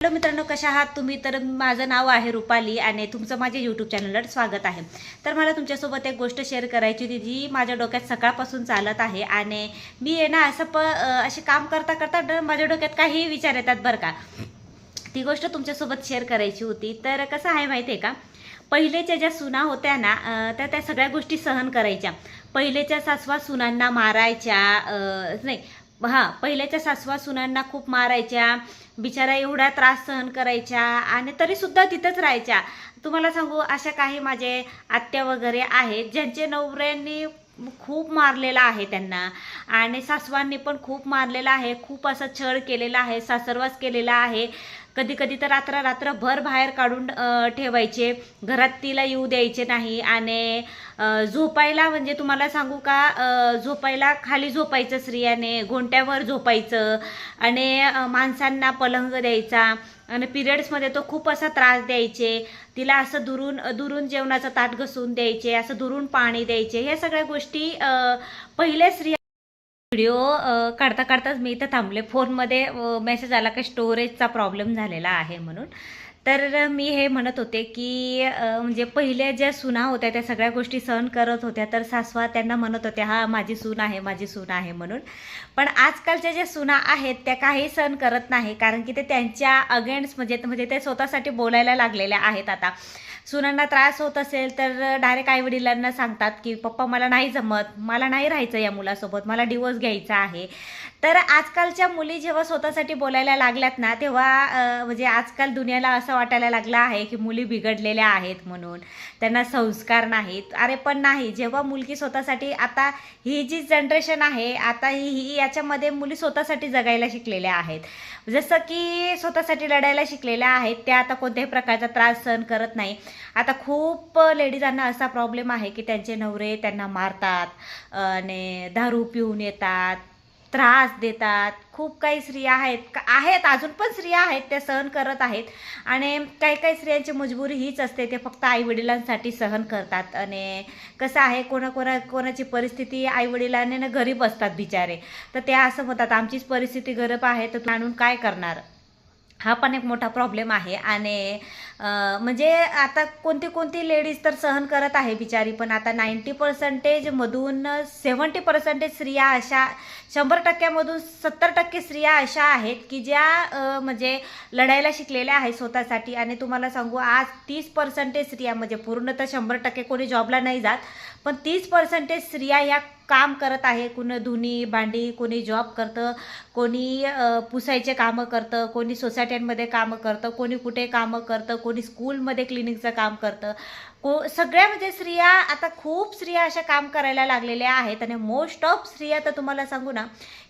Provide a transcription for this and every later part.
Hello मित्रांनो कशा आहात तुम्ही? तर माझं नाव आहे रुपाली आणि तुमचं माझ्या यूट्यूब चॅनलवर स्वागत आहे. तर मला तुमच्यासोबत एक गोष्ट शेअर करायची होती जी माझ्या डोक्यात सकाळपासून चालत आहे आणि मी आहे ना असं प असे काम करता करता माझ्या डोक्यात काही विचार येतात बरं का. ती गोष्ट तुमच्यासोबत शेअर करायची होती. तर कसं आहे माहिती आहे का? पहिलेच्या ज्या सुना होत्या ना त्या त्या सगळ्या गोष्टी सहन करायच्या. पहिलेच्या सासवा सुनांना मारायच्या नाही हां पहिल्याच्या सासवा सुनांना खूप मारायच्या बिचारा एवढा त्रास सहन करायच्या आणि तरीसुद्धा तिथंच राहायच्या. तुम्हाला सांगू अशा काही माझे आत्या वगैरे आहेत ज्यांचे नवऱ्यांनी खूप मारलेला आहे त्यांना. आणि सासवांनी पण खूप मारलेला आहे खूप असं छळ केलेला आहे सासरवास केलेला आहे. कधी कधी तर रात्र रात्रभर बाहेर काढून ठेवायचे. घरात तिला येऊ द्यायचे नाही. आणि झोपायला म्हणजे तुम्हाला सांगू का झोपायला खाली झोपायचं स्त्रियाने घोंट्यावर झोपायचं आणि माणसांना पलंग द्यायचा. आणि पिरियड्समध्ये तो खूप असा त्रास द्यायचे. तिला असं दुरून दुरून जेवणाचं ताट घसून द्यायचे असं दुरून पाणी द्यायचे. ह्या सगळ्या गोष्टी पहिल्या स्त्रिया व्हिडिओ काढता काढताच मी इथं थांबले. फोनमध्ये मेसेज आला की स्टोरेजचा प्रॉब्लेम झालेला आहे म्हणून. तर मी हे म्हणत होते की म्हणजे पहिल्या ज्या सुना होत्या त्या सगळ्या गोष्टी सहन करत होत्या तर सासवा त्यांना म्हणत होत्या हा माझी सून आहे माझी सून आहे म्हणून. पण आजकालच्या ज्या सुना आहेत त्या काही सहन करत नाही कारण की ते त्यांच्या अगेन्स्ट म्हणजे म्हणजे ते स्वतःसाठी बोलायला लागलेल्या आहेत आता. सुनांना त्रास होत असेल तर डायरेक्ट आई वडिलांना सांगतात की पप्पा मला नाही जमत. मला नाही राहायचं या मुलासोबत. मला डिवोर्स घ्यायचा आहे. तर आजकालच्या मुली जेव्हा स्वतःसाठी बोलायला लागल्यात ना तेव्हा म्हणजे आजकाल दुनियाला असं वाटायला लागलं आहे की मुली बिघडलेल्या आहेत म्हणून. त्यांना संस्कार नाहीत. अरे पण नाही. जेव्हा मुलगी स्वतःसाठी आता ही जी जनरेशन आहे आता ही ही याच्यामध्ये मुली स्वतःसाठी जगायला शिकलेल्या आहेत. जसं की स्वतःसाठी लढायला शिकलेल्या आहेत त्या आता कोणत्याही प्रकारचा त्रास सहन करत नाही. आता खूप लेडीजांना असा प्रॉब्लेम आहे की त्यांचे नवरे त्यांना मारतात आणि दारू पिऊन येतात त्रास देतात. खूप काही स्त्रिया आहेत का- आहेत अजून पण स्त्रिया आहेत त्या सहन करत आहेत. आणि काही काही स्त्रियांची मजबुरी हीच असते ते फक्त आईवडिलांसाठी सहन करतात. आणि कसं आहे कोणा कोणा कोणाची परिस्थिती आईवडिलांनी ना गरीब असतात बिचारे. तर ते असं म्हणतात आमचीच परिस्थिती गरीब आहे तर आणून काय करणार? हा पण एक मोठा प्रॉब्लेम आहे. आणि म्हणजे आता कोणती कोणती लेडीज तर सहन करत आहे बिचारी पण आता नाईंटी पर्सेंटेजमधून सेवन्टी पर्सेंटेज स्त्रिया अशा शंभर टक्क्यामधून सत्तर टक्के स्त्रिया अशा आहेत की ज्या म्हणजे लढायला शिकलेल्या आहेत स्वतःसाठी. आणि तुम्हाला सांगू आज तीस पर्सेंटेज स्त्रिया म्हणजे पूर्ण तर शंभर टक्के कोणी जॉबला नाही जात पण तीस पर्सेंटेज स्त्रिया या काम करत आहे. कुणी धुनी भांडी कोणी जॉब करतं कोणी पुसायचे कामं करतं कोणी सोसायट्यांमध्ये कामं करतं कोणी कुठे कामं करतं कोणी स्कूलमध्ये क्लिनिकचं काम करतं. को सगळ्या म्हणजे स्त्रिया आता खूप स्त्रिया अशा काम करायला लागलेल्या आहेत आणि मोस्ट ऑफ स्त्रिया तर तुम्हाला सांगू ना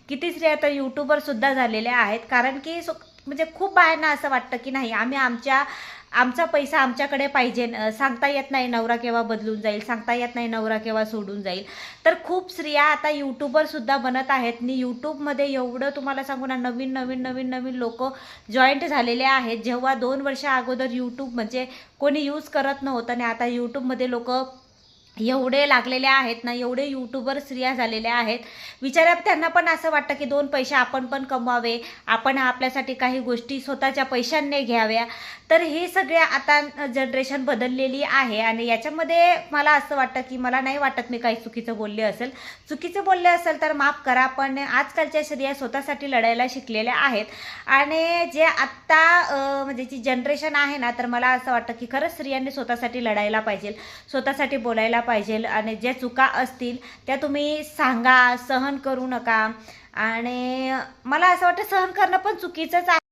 किती स्त्रिया तर यूट्यूबरसुद्धा झालेल्या आहेत. कारण की म्हणजे खूप बायांना असं वाटतं की नाही आम्ही आमच्या आमचा पैसा आमच्याकडे पाहिजे. सांगता येत नाही नवरा केव्हा बदलून जाईल सांगता येत नाही नवरा केव्हा सोडून जाईल. तर खूप स्त्रिया आता यूट्यूबर सुद्धा बनत आहेत. आणि यूट्यूबमध्ये एवढं तुम्हाला सांगू ना नवीन नवीन नवीन नवीन लोक जॉईंट झालेले आहेत. जेव्हा दोन वर्ष अगोदर यूट्यूब म्हणजे कोणी यूज करत नव्हतं आणि आता यूट्यूबमध्ये लोक एवढे लागलेले आहेत ना एवढे यूट्यूबर स्त्रिया झालेल्या आहेत. विचारा त्यांना पण असं वाटतं की दोन पैसे आपण पण कमवावे आपण आपल्यासाठी काही गोष्टी स्वतःच्या पैशांनी घ्याव्या. तर हे सगळे आता जनरेशन बदललेली आहे आणि याच्यामध्ये मला असं वाटतं की मला नाही वाटत मी काही चुकीचं बोलले असेल. चुकीचं बोलले असेल तर माफ करा पण आजकालच्या स्त्रिया स्वतःसाठी लढायला शिकलेल्या आहेत. आणि जे आत्ता म्हणजे जी जनरेशन आहे ना तर मला असं वाटतं की खरंच स्त्रियांनी स्वतःसाठी लढायला पाहिजे स्वतःसाठी बोलायला पाहिजे आणि ज्या चुका असतील त्या तुम्ही सांगा सहन करू नका. आणि मला असं वाटतं सहन करणं पण चुकीचंच आहे.